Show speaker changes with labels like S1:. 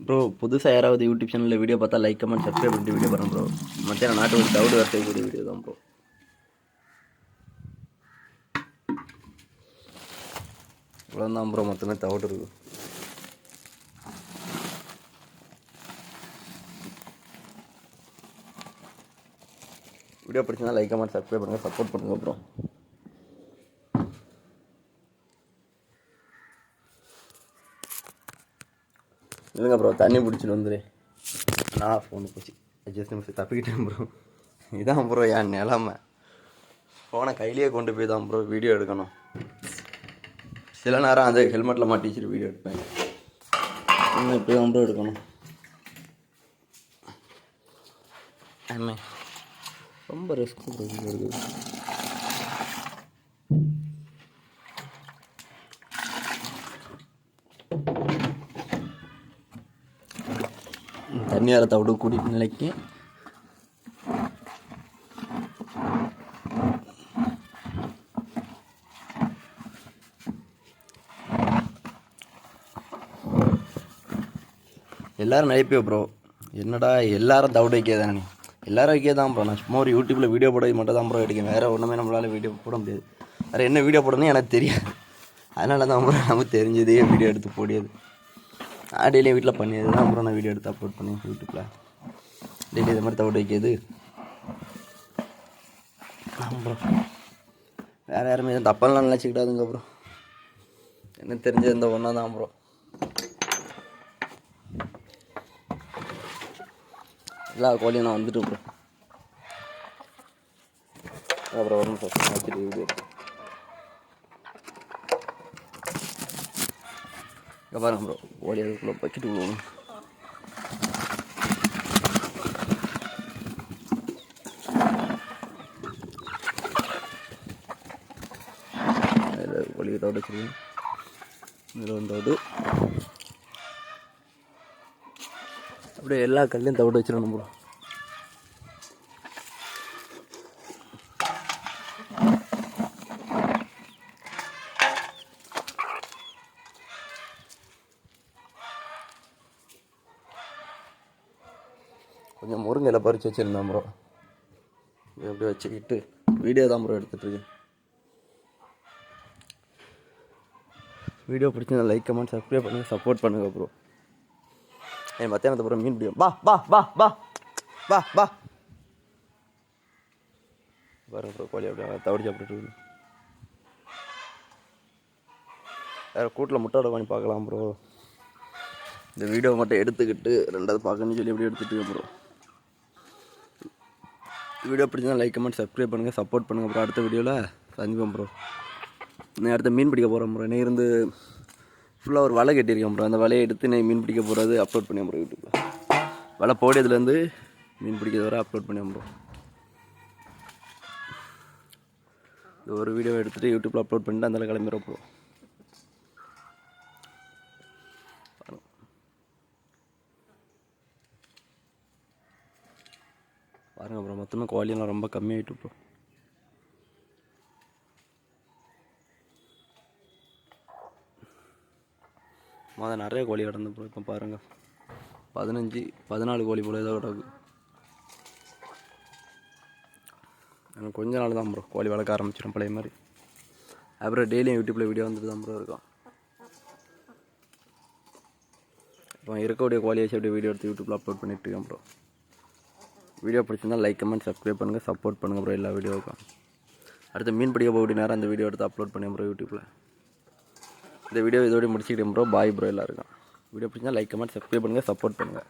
S1: Bro புதுசாக யாராவது YouTube சேனலில் வீடியோ பார்த்தா லைக் கமெண்ட் சப்ஸ்கிரைப் பண்ணிட்டு வீடியோ பண்ணுறோம் ப்ரோ மத்தியானம் நாட்டு ஒரு டவுட் வர செய்யக்கூடிய வீடியோ தான் ப்ரோ இவ்வளோதான் ப்ரோ மொத்தமே டவுட் இருக்கு. வீடியோ பிடிச்சிருந்தா லைக் கமெண்ட் சப்ஸ்கிரைப் பண்ணுங்கள் சப்போர்ட் பண்ணுங்கள் ப்ரோ இல்லைங்க ப்ரோ தண்ணி பிடிச்சிட்டு வந்துடு நான் ஃபோனு போச்சு. அட்ஜஸ்ட் நிமிஷம் தப்பிக்கிட்டேன் ப்ரோ இதான் ப்ரோ என் நிலமை. ஃபோனை கையிலேயே கொண்டு போய் தான் ப்ரோ வீடியோ எடுக்கணும். சில நேரம் அந்த ஹெல்மெட்டில் மாட்டிச்சுட்டு வீடியோ எடுப்பேன். இன்னும் இப்படி தான் ப்ரோ எடுக்கணும். ஆமே. ரொம்ப ரிஸ்க் ப்ரோ வீடியோ எடுக்குது தண்ணி வர தவிடு நிலைக்கு. எல்லாரும் நினைப்பே ப்ரோ என்னடா எல்லாரும் தவிடு வைக்கதானே எல்லாரும் வைக்க தான் ப்ரோ நான் சும்மா ஒரு யூடியூப்பில் வீடியோ போட மட்டும் தான் ப்ரோ எடுக்கேன் வேறு ஒன்றுமே நம்மளால் வீடியோ போட முடியாது. வேறு என்ன வீடியோ போடணும்னு எனக்கு தெரியாது. அதனால தான் ப்ரோ நமக்கு தெரிஞ்சதே வீடியோ எடுத்து போடியது. டெய்லியும் வீட்டில் பண்ணியது தான் அப்புறம் நான் வீடியோ எடுத்து அப்லோட் பண்ணி யூடியூப்பில் டெய்லி இது மாதிரி தவிட வைக்கிறது. அப்புறம் வேறு யாருமே எதுவும் தப்பெல்லாம் நினச்சிக்கிட்டாதுங்க அப்புறம் என்ன தெரிஞ்சது இந்த ஒன்றா தான் ப்ரோ எல்லா கோழியும் நான் வந்துட்டு அப்புறம் அப்புறம் ஒரு சார். வச்சுட்டு வீடியோ இங்கே பாருங்க ப்ரோ ஓடி அதுக்குள்ளே பக்கெட்டு போகணும் அதில் ஒளி தவிட வச்சுருக்கேன் இதில் வந்து அப்படியே எல்லா கல்லையும் தவிட வச்சிடணும் ப்ரோ கொஞ்சம் முருங்கையில் பறித்து வச்சுருந்தேன் ப்ரோ இது அப்படியே வச்சுக்கிட்டு வீடியோ தான் ப்ரோ எடுத்துகிட்ருக்கேன் வீடியோ பிடிச்சிருந்தா லைக் கமெண்ட் சப்ஸ்கிரைப் பண்ணுங்கள் சப்போர்ட் பண்ணுங்கள் ப்ரோ என் மத்தியானத்தை ப்ரோ மீன் பிடிக்கும். பா பா பா பா பா பா பாருங்க ப்ரோ கோழி அப்படியே தவடி சாப்பிட்டுட்டு வேறு கூட்டில் முட்டை பண்ணி பார்க்கலாம் ப்ரோ இந்த வீடியோ மட்டும் எடுத்துக்கிட்டு ரெண்டாவது பார்க்கணும்னு சொல்லி எப்படி எடுத்துகிட்டு ப்ரோ வீடியோ பிடிச்சா லைக் கமெண்ட் சப்ஸ்கிரைப் பண்ணுங்கள் சப்போர்ட் பண்ணுங்கள் அப்புறம் அடுத்த வீடியோவில் சந்திப்போம் ப்ரோ நான் அடுத்த மீன் பிடிக்க போகிறேன் ப்ரோ இன்னைக்கு இருந்து ஃபுல்லாக ஒரு வலை கட்டியிருக்கேன் ப்ரோ அந்த வலையை எடுத்து நான் மீன் பிடிக்க போகிறது அப்லோட் பண்ணேன் ப்ரோ யூடியூப்பில் வலை போடியதுலேருந்து மீன் பிடிக்கிறது வரை அப்லோட் பண்ணேன் ப்ரோ இது ஒரு வீடியோ எடுத்துகிட்டு யூடியூப்பில் அப்லோட் பண்ணிட்டு அந்த கிளம்பிடுறோம் ப்ரோ பாருங்கள் ப்ரோ மொத்தமாக குவாலிட்டிலாம் ரொம்ப கம்மியாகிட்டு ப்ரோ மொதல் நிறைய கோழி கிடந்து ப்ரோ இப்போ பாருங்கள் பதினஞ்சு பதினாலு கோழி போல் ஏதோ கிடக்கு. எனக்கு கொஞ்ச நாள் தான் ப்ரோ கோழி வளர்க்க ஆரம்பிச்சிடும் பழைய மாதிரி. அப்புறம் டெய்லியும் யூடியூப்பில் வீடியோ வந்துட்டு தான் ப்ரோ இருக்கும். இப்போ இருக்கக்கூடிய கோழியை வச்சு அப்படியே வீடியோ எடுத்து யூடியூப்பில் அப்லோட் பண்ணிட்டு இருக்கேன் ப்ரோ வீடியோ பிடிச்சிருந்தால் லைக் கமெண்ட் சப்ஸ்கிரைப் பண்ணுங்கள் சப்போர்ட் பண்ணுங்கள் ப்ரோ எல்லா வீடியோவுக்கும். அடுத்து மீன் பிடிக்க போக நேரம் அந்த வீடியோ எடுத்து அப்லோட் பண்ணேன் ப்ரோ யூடியூப்பில் இந்த வீடியோ இதோடய முடிச்சுக்கிட்டேன் ப்ரோ பாய் ப்ரோ எல்லாருக்கும். வீடியோ பிடிச்சிருந்தா லைக் கமெண்ட் சப்ஸ்கிரைப் பண்ணுங்கள் சப்போர்ட் பண்ணுங்கள்